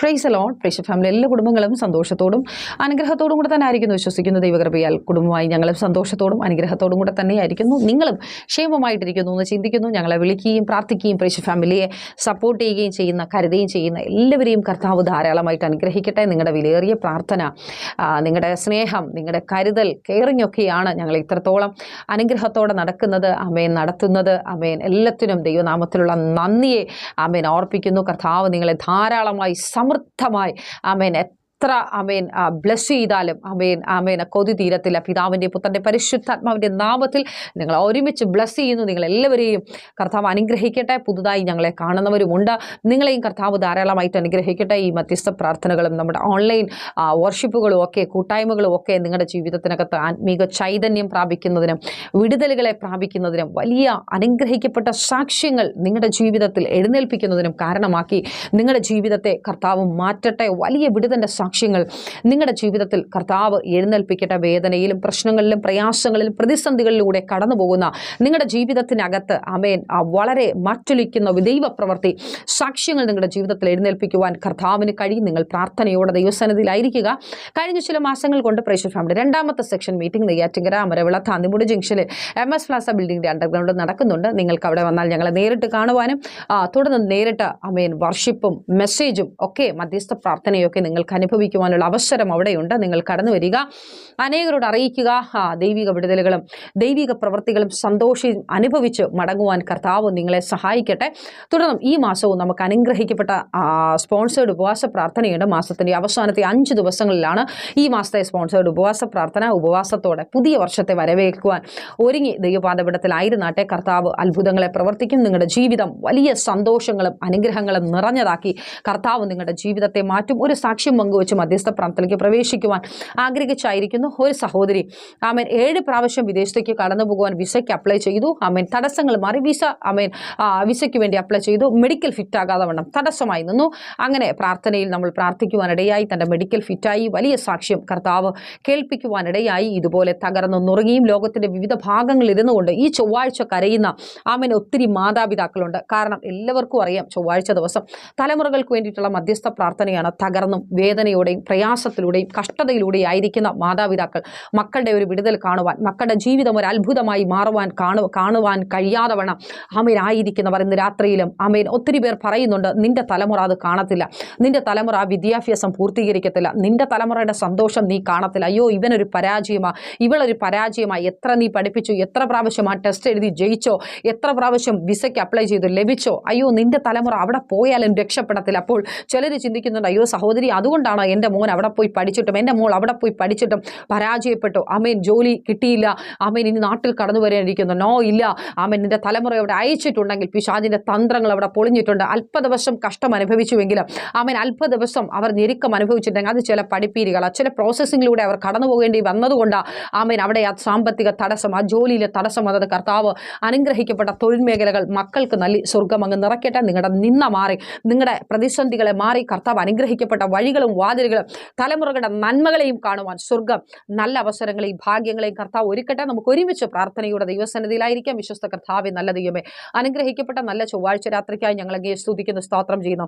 Price alone price family എല്ലാ കുടുംബങ്ങളും സന്തോഷത്തോടും അനുഗ്രഹത്തോടും കൂടെ തന്നെ ആയിരിക്കുന്നു വിശ്വസിക്കുന്നു ദൈവകൃപയാൽ. കുടുംബമായി ഞങ്ങളും സന്തോഷത്തോടും അനുഗ്രഹത്തോടും കൂടെ തന്നെയായിരിക്കുന്നു. നിങ്ങളും ക്ഷേമമായിട്ടിരിക്കുന്നു എന്ന് ചിന്തിക്കുന്നു. ഞങ്ങളെ വിളിക്കുകയും പ്രാർത്ഥിക്കുകയും പ്രൈസ് ഫാമിലിയെ സപ്പോർട്ട് ചെയ്യുകയും ചെയ്യുന്ന കരുതുകയും ചെയ്യുന്ന എല്ലാവരെയും കർത്താവ് ധാരാളമായിട്ട് അനുഗ്രഹിക്കട്ടെ. നിങ്ങളുടെ വിലയേറിയ പ്രാർത്ഥന നിങ്ങളുടെ സ്നേഹം നിങ്ങളുടെ കരുതൽ കെയറിംഗ് ഞങ്ങൾ ഇത്രത്തോളം അനുഗ്രഹത്തോടെ നടക്കുന്നത്. അമേൻ നടത്തുന്നത്. അമേൻ എല്ലാത്തിനും ദൈവനാമത്തിലുള്ള നന്ദിയെ അമേൻ ഓർപ്പിക്കുന്നു കർത്താവ് നിങ്ങളെ ധാരാളമായി സമൃദ്ധമായി. അമേൻ എത്ര അമേൻ ബ്ലസ് ചെയ്താലും അമേൻ അമേൻ കൊതി തീരത്തില്ല. പിതാവിന്റെ പുത്രന്റെ പരിശുദ്ധാത്മാവിന്റെ നാമത്തിൽ നിങ്ങൾ ഒരുമിച്ച് ബ്ലസ് ചെയ്യുന്നു. നിങ്ങൾ എല്ലാവരെയും കർത്താവ് അനുഗ്രഹിക്കട്ടെ. പുതുതായി ഞങ്ങളെ കാണുന്നവരുമുണ്ട്. നിങ്ങളെയും കർത്താവ് ധാരാളമായിട്ട് അനുഗ്രഹിക്കട്ടെ. ഈ മധ്യസ്ഥ പ്രാർത്ഥനകളും നമ്മുടെ ഓൺലൈൻ വർഷിപ്പുകളും ഒക്കെ കൂട്ടായ്മകളും ഒക്കെ നിങ്ങളുടെ ജീവിതത്തിനകത്ത് ആത്മീക ചൈതന്യം പ്രാപിക്കുന്നതിനും വിടുതലുകളെ പ്രാപിക്കുന്നതിനും വലിയ അനുഗ്രഹിക്കപ്പെട്ട സാക്ഷ്യങ്ങൾ നിങ്ങളുടെ ജീവിതത്തിൽ എഴുന്നേൽപ്പിക്കുന്നതിനും കാരണമാക്കി നിങ്ങളുടെ ജീവിതത്തെ കർത്താവ് മാറ്റട്ടെ. വലിയ വിടുതന്റെ സാക്ഷ്യങ്ങൾ. നിങ്ങളുടെ ജീവിതത്തിൽ കർത്താവ് എഴുന്നേൽപ്പിക്കട്ടെ. വേദനയിലും പ്രശ്നങ്ങളിലും പ്രയാസങ്ങളിലും പ്രതിസന്ധികളിലൂടെ കടന്നു പോകുന്ന നിങ്ങളുടെ ജീവിതത്തിനകത്ത് അമേൻ വളരെ മാറ്റൊലിക്കുന്ന ദൈവപ്രവൃത്തി സാക്ഷ്യങ്ങൾ നിങ്ങളുടെ ജീവിതത്തിൽ എഴുന്നേൽപ്പിക്കുവാൻ കർത്താവിന് കഴിയും. നിങ്ങൾ പ്രാർത്ഥനയോടെ ദൈവസന്നിധിയിലായിരിക്കുക. കഴിഞ്ഞ ചില മാസങ്ങൾ കൊണ്ട് പ്രേക്ഷ ഫാമിലി രണ്ടാമത്തെ സെക്ഷൻ മീറ്റിംഗ് നെയ്യാറ്റിങ്കര അമരവിള താന്തിമുടി ജംഗ്ഷനിൽ എം എസ് പ്ലാസ ബിൽഡിംഗിന്റെ അണ്ടർഗ്രൗണ്ട് നടക്കുന്നുണ്ട്. നിങ്ങൾക്ക് അവിടെ വന്നാൽ ഞങ്ങളെ നേരിട്ട് കാണുവാനും തുടർന്ന് നേരിട്ട് അമേൻ വർഷിപ്പും മെസ്സേജും ഒക്കെ മധ്യസ്ഥ പ്രാർത്ഥനയൊക്കെ നിങ്ങൾക്ക് അനുഭവിക്കുവാനുള്ള അവസരം അവിടെയുണ്ട്. നിങ്ങൾ കടന്നു വരിക. അനേകരോട് അറിയിക്കുക. ആ, ദൈവിക വിടുതലുകളും ദൈവിക പ്രവൃത്തികളും സന്തോഷി അനുഭവിച്ച് മടങ്ങുവാൻ കർത്താവ് നിങ്ങളെ സഹായിക്കട്ടെ. തുടർന്നും ഈ മാസവും നമുക്ക് അനുഗ്രഹിക്കപ്പെട്ട സ്പോൺസേഡ് ഉപവാസ പ്രാർത്ഥനയുണ്ട്. മാസത്തിന്റെ അവസാനത്തെ അഞ്ച് ദിവസങ്ങളിലാണ് ഈ മാസത്തെ സ്പോൺസേഡ് ഉപവാസ പ്രാർത്ഥന. ഉപവാസത്തോടെ പുതിയ വർഷത്തെ വരവേൽക്കുവാൻ ഒരുങ്ങി ദൈവപാദപിടത്തിലായിരുന്നാട്ടെ കർത്താവ് അത്ഭുതങ്ങളെ പ്രവർത്തിക്കും. നിങ്ങളുടെ ജീവിതം വലിയ സന്തോഷങ്ങളും അനുഗ്രഹങ്ങളും നിറഞ്ഞതാക്കി കർത്താവ് നിങ്ങളുടെ ജീവിതത്തെ മാറ്റും. ഒരു സാക്ഷ്യം പങ്കുവച്ച് മധ്യസ്ഥ പ്രാർത്ഥനയ്ക്ക് പ്രവേശിക്കുവാൻ ആഗ്രഹിച്ചായിരിക്കുന്നു. ഒരു സഹോദരി ആമേൻ ഏഴ് പ്രാവശ്യം വിദേശത്തേക്ക് കടന്നു പോകുവാൻ വിസയ്ക്ക് അപ്ലൈ ചെയ്തു. ആമേൻ തടസ്സങ്ങൾ മാറി വിസ ആമേൻ വിസയ്ക്ക് വേണ്ടി അപ്ലൈ ചെയ്തു. മെഡിക്കൽ ഫിറ്റ് ആകാതെ വണ്ണം തടസ്സമായി നിന്നു. അങ്ങനെ പ്രാർത്ഥനയിൽ നമ്മൾ പ്രാർത്ഥിക്കുവാനിടയായി. തന്റെ മെഡിക്കൽ ഫിറ്റായി വലിയ സാക്ഷ്യം കർത്താവ് കേൾപ്പിക്കുവാനിടയായി. ഇതുപോലെ തകർന്നു നുറുങ്ങിയും ലോകത്തിന്റെ വിവിധ ഭാഗങ്ങളിൽ ഇരുന്നു കൊണ്ട് ഈ ചൊവ്വാഴ്ച കരയുന്ന ആമേൻ ഒത്തിരി മാതാപിതാക്കളുണ്ട്. കാരണം എല്ലാവർക്കും അറിയാം ചൊവ്വാഴ്ച ദിവസം തലമുറകൾക്ക് വേണ്ടിയിട്ടുള്ള മധ്യസ്ഥ പ്രാർത്ഥനയാണ് തകർന്നും വേദനയോടെയും പ്രയാസത്തിലൂടെയും കഷ്ടതയിലൂടെയും ആയിരിക്കുന്ന മാതാപിതാക്കൾ മക്കളുടെ ഒരു വിടുതൽ കാണുവാൻ മക്കളുടെ ജീവിതം ഒരു അത്ഭുതമായി മാറുവാൻ കാണു കാണുവാൻ കഴിയാതെ വണ്ണം അമീനായിരിക്കുന്നവർ ഇന്ന് രാത്രിയിലും അമീൻ ഒത്തിരി പേർ പറയുന്നുണ്ട് നിന്റെ തലമുറ അത് കാണത്തില്ല. നിന്റെ തലമുറ ആ വിദ്യാഭ്യാസം പൂർത്തീകരിക്കത്തില്ല. നിന്റെ തലമുറയുടെ സന്തോഷം നീ കാണത്തില്ല. അയ്യോ ഇവനൊരു പരാജയമാ. ഇവളൊരു പരാജയമായി. എത്ര നീ പഠിപ്പിച്ചു? എത്ര പ്രാവശ്യം ആ ടെസ്റ്റ് എഴുതി ജയിച്ചോ? എത്ര പ്രാവശ്യം വിസയ്ക്ക് അപ്ലൈ ചെയ്തു? ലഭിച്ചോ? അയ്യോ നിന്റെ തലമുറ അവിടെ പോയാലും രക്ഷപ്പെടത്തില്ല. അപ്പോൾ ചിലർ ചിന്തിക്കുന്നുണ്ട് അയ്യോ സഹോദരി അതുകൊണ്ടാണോ എന്റെ മോൻ അവിടെ പോയി പഠിച്ചിട്ടും എന്റെ മോൾ അവിടെ പോയി പഠിച്ചിട്ടും പരാജയപ്പെട്ടു. അമേൻ ജോലി കിട്ടിയില്ല. അമേൻ ഇനി നാട്ടിൽ കടന്നു വരാനിരിക്കുന്നു നോ ഇല്ല. അമേൻ നിന്റെ തലമുറ അവിടെ അയച്ചിട്ടുണ്ടെങ്കിൽ പിശാജിന്റെ തന്ത്രങ്ങൾ അവിടെ പൊളിഞ്ഞിട്ടുണ്ട്. അല്പ ദിവസം കഷ്ടം അനുഭവിച്ചുവെങ്കിലും അമേൻ അല്പ ദിവസം അവർ ഞെരുക്കം അനുഭവിച്ചിട്ടുണ്ടെങ്കിൽ അത് ചില പഠിപ്പീരുകൾ ചില പ്രോസസ്സിങ്ങിലൂടെ അവർ കടന്നു പോകേണ്ടി വന്നതുകൊണ്ട് ആമേൻ അവിടെ ആ സാമ്പത്തിക തടസ്സം ആ ജോലിയിലെ തടസ്സം വന്നത്. കർത്താവ് അനുഗ്രഹിക്കപ്പെട്ട തൊഴിൽ മേഖലകൾ മക്കൾക്ക് നല്ല സ്വർഗം അങ്ങ് നിറയ്ക്കട്ടെ. നിങ്ങളുടെ നിന്ന മാറി. നിങ്ങളുടെ പ്രതിസന്ധികളെ മാറി കർത്താവ് അനുഗ്രഹിക്കപ്പെട്ട വഴികളും വാതിലുകളും തലമുറകളുടെ നന്മകളെയും കാണുവാൻ സ്വർഗം നല്ല അവസരങ്ങളെയും ഭാഗ്യങ്ങളെയും കർത്താവ് ഒരുക്കട്ടെ. നമുക്ക് ഒരുമിച്ച് പ്രാർത്ഥനയുടെ ദൈവസന്നിധിയിലായിരിക്കാം. വിശ്വസ്ത കർത്താവെ നല്ല ദൈവമേ. അനുഗ്രഹിക്കപ്പെട്ട നല്ല ചൊവ്വാഴ്ച രാത്രിക്കായി ഞങ്ങളെ സ്തുതിക്കുന്നു സ്തോത്രം ചെയ്യുന്നു.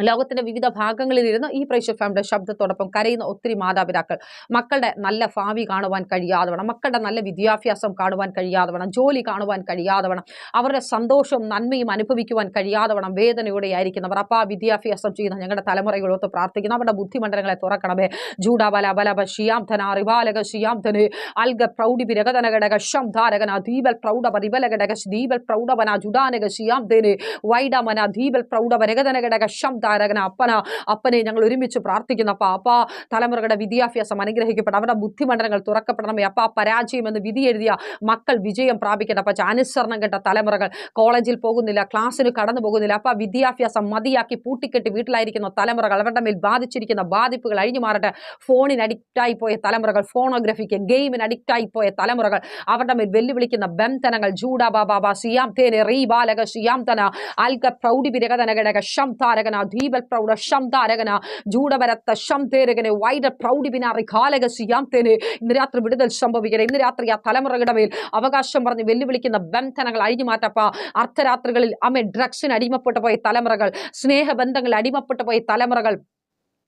ലോകത്തിന്റെ വിവിധ ഭാഗങ്ങളിൽ ഈ പ്രേക്ഷക ഫാമിലിയുടെ ശബ്ദത്തോടൊപ്പം കരയുന്ന ഒത്തിരി മാതാപിതാക്കൾ. മക്കളുടെ നല്ല ഭാവി കാണുവാൻ കഴിയാതെ വേണം. മക്കളുടെ നല്ല വിദ്യാഭ്യാസം കാണുവാൻ കഴിയാതെ വേണം. ജോലി കാണുവാൻ കഴിയാതെ വേണം. അവരുടെ സന്തോഷവും നന്മയും അനുഭവിക്കുവാൻ കഴിയാതെ വേണം. വേദനയോടെ ആയിരിക്കുന്നവർ അപ്പം ആ വിദ്യാഭ്യാസം ചെയ്യുന്ന ഞങ്ങളുടെ തലമുറകളൊത്ത് പ്രാർത്ഥിക്കുന്നു. അവരുടെ ബുദ്ധിമണ്ഡലങ്ങളെ തുറക്കണമേ. ജൂഡാബല ബലബ ഷിയാം ധന റിവാലക ഷിയാം ധന് അൽഗ പ്രൗഢി വിരകതന ഘടക ശം ധാരകന ദീപൽ പ്രൗഢവ റിബല ഘടക ദീപൽ പ്രൗഢവന ജുഡാനക ഷിയാം ധന് വൈഡമന ദീപൽ പ്രൗഢവ രഗതന ഘടക ശം ധാരകന അപ്പന അപ്പനെ ഞങ്ങൾ ഒരുമിച്ച് പ്രാർത്ഥിക്കുന്നു. അപ്പ അപ്പ തലമുറകളുടെ വിദ്യാഭ്യാസം അനുഗ്രഹിക്കപ്പെടണം അവരുടെ ബുദ്ധിമണ്ഡലങ്ങൾ തുറക്കപ്പെടണമേ. അപ്പ പരാജയം എന്ന് വിധി എഴുതിയ മക്കൾ വിജയം പ്രാപിക്കട്ടെ. അപ്പ അനുസരണം കേട്ട തലമുറകൾ കോളേജിൽ പോകുന്നില്ല ക്ലാസ്സിന് കടന്നു പോകുന്നില്ല. അപ്പ വിദ്യാഭ്യാസം മതിയാക്കി പൂട്ടിക്കെട്ടി വീട്ടിലായിരിക്കുന്ന തലമുറകൾ അവരുടെ മേൽ ബാധിച്ചിരിക്കുന്ന ബാധിപ്പുകൾ അഴിഞ്ഞു മാറട്ടെ. ഫോണിന് അഡിക്റ്റായി പോയ തലമുറകൾ ഫോണോഗ്രഫിക്ക് ഗെയിമിന് അഡിക്റ്റായി പോയ തലമുറകൾ അവരുടെ മേൽ വെല്ലുവിളിക്കുന്ന ബന്ധനങ്ങൾ ജൂഡാ ബാബാബ സിയാം തേനെ റീ ബാലക സിയാം തന അൽക പ്രൗഢി വിരകതന ഘടക ശം താരകന ധീബൽ പ്രൗഢ ശംദാരകന ജൂഡവരത്ത ശംതേരകനെ വൈഡ പ്രൗഢിപിനാറി കാലക സിയാംതേനെ ഇന്ന് രാത്രി വിടുതൽ സംഭവിക്കണം ഇന്ന് രാത്രി ആ തലമുറയുടെ മേൽ അവകാശം പറഞ്ഞ് വെല്ലുവിളിക്കുന്ന ബന്ധനങ്ങൾ അഴിഞ്ഞുമാറ്റപ്പ. അർദ്ധരാത്രികളിൽ അമ്മ ഡ്രഗ്സിന് അടിമപ്പെട്ടു പോയ തലമുറകൾ സ്നേഹബന്ധങ്ങൾ അടിമപ്പെട്ടു പോയ തലമുറകൾ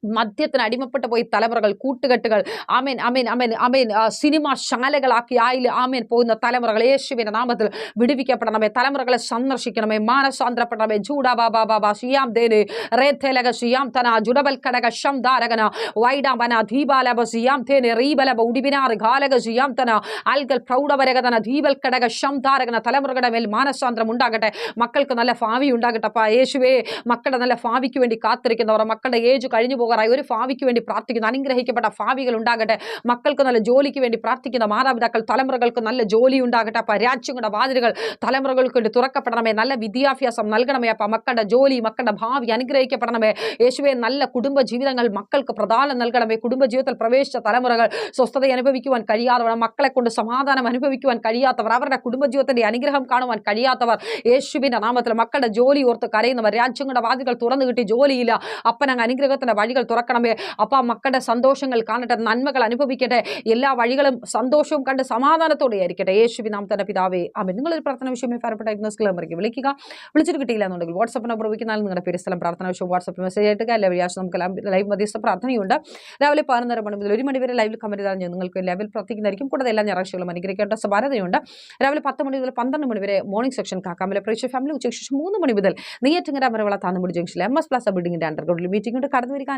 മദ്യത്തിന് അടിമപ്പെട്ടു പോയി തലമുറകൾ കൂട്ടുകെട്ടുകൾ. ആമേൻ അമേൻ അമേൻ അമേൻ സിനിമാ ശാലകളാക്കി ആയിൽ ആമേൻ പോകുന്ന തലമുറകൾ യേശുവിന്റെ നാമത്തിൽ വിടുവിക്കപ്പെടണമേ തലമുറകളെ സന്ദർശിക്കണമേ മാനസാന്തരപ്പെടണമേ. തന തേനെ തലമുറകളുടെ മേൽ മാനസാന്തരം ഉണ്ടാകട്ടെ. മക്കൾക്ക് നല്ല ഭാവി ഉണ്ടാകട്ടെ യേശുവേ മക്കളുടെ നല്ല ഭാവിക്ക് വേണ്ടി കാത്തിരിക്കുന്നവർ മക്കളുടെ ഏജ് കഴിഞ്ഞു പോകാറായി ഒരു ഭാവിക്ക് വേണ്ടി പ്രാർത്ഥിക്കുന്നു അനുഗ്രഹിക്കപ്പെട്ട ഭാവികൾ ഉണ്ടാകട്ടെ. മക്കൾക്ക് നല്ല ജോലിക്ക് വേണ്ടി പ്രാർത്ഥിക്കുന്ന. മാതാപിതാക്കൾ തലമുറകൾക്ക് നല്ല ജോലി ഉണ്ടാകട്ടെ. അപ്പം രാജ്യങ്ങളുടെ വാതിലുകൾ തലമുറകൾക്ക് വേണ്ടി തുറക്കപ്പെടണമേ. നല്ല വിദ്യാഭ്യാസം നൽകണമേ. അപ്പം മക്കളുടെ ജോലി മക്കളുടെ ഭാവി അനുഗ്രഹിക്കപ്പെടണമേ. യേശുവെ നല്ല കുടുംബ ജീവിതങ്ങൾ മക്കൾക്ക് പ്രധാനം നൽകണമേ. കുടുംബ ജീവിതത്തിൽ പ്രവേശിച്ച തലമുറകൾ സ്വസ്ഥത അനുഭവിക്കുവാൻ കഴിയാത്തവർ മക്കളെ കൊണ്ട് സമാധാനം അനുഭവിക്കുവാൻ കഴിയാത്തവർ അവരുടെ കുടുംബജീവിതത്തിന്റെ അനുഗ്രഹം കാണുവാൻ കഴിയാത്തവർ യേശുവിന്റെ നാമത്തിൽ മക്കളുടെ ജോലി ഓർത്ത് കരയുന്നവർ രാജ്യങ്ങളുടെ വാതികൾ തുറന്നു കിട്ടി ജോലിയില്ല. അപ്പനങ്ങ് അനുഗ്രഹത്തിന്റെ വഴികൾ തുറക്കണമേ. അപ്പ മക്കളുടെ സന്തോഷങ്ങൾ കാണട്ടെ നന്മകൾ അനുഭവിക്കട്ടെ എല്ലാ വഴികളും സന്തോഷവും കണ്ട് സമാധാനത്തോടെ ആയിരിക്കട്ടെ. യേശുവി നാം തന്നെ പിതാവേ അമ്മ നിങ്ങളൊരു പ്രാർത്ഥന വിഷയമായി ഫലപ്പെട്ടായിരുന്ന സ്ക്ലമറിക്ക് വിളിക്കുക. വിളിച്ചിട്ട് കിട്ടിയില്ല എന്നുണ്ടെങ്കിൽ വാട്സപ്പ് നമ്പർ ഉപയോഗിക്കുന്നാൽ നിങ്ങളുടെ പേര് സ്ഥലം പ്രാർത്ഥന വിഷയം വാട്സപ്പ് മെസ്സേജ് ആയിട്ട് എല്ലാ വഴിയാശം നമുക്ക് ലൈവ് മധ്യസ്ഥ പ്രാർത്ഥനയുണ്ട്. രാവിലെ പതിനൊന്നര മണി മുതൽ ഒരു മണി വരെ ലൈവിൽ കമന്റ് ഞാൻ നിങ്ങൾക്ക് ലൈവിൽ പ്രാർത്ഥിക്കുന്നതായിരിക്കും കൂടാതെ എല്ലാ ഞായറാഴ്ചകളും അനുഗ്രഹിക്കേണ്ട സഭാരതയുണ്ട് രാവിലെ പത്ത് മണി മുതൽ പന്ത്രണ്ട് മണി വരെ morning section Kakkamala preacher family ഉച്ചയ്ക്ക് ശേഷം മൂന്ന് മണി മുതൽ നെയ്യാറ്റിങ്ങര മരവള താന്നുമുടി ജംഗ്ഷനിൽ എം എസ് പ്ലാസ ബിൽഡിംഗിന്റെ അണ്ടർഗ്രൗണ്ടിൽ മീറ്റിംഗ് ഉണ്ട്. കടന്നു വരിക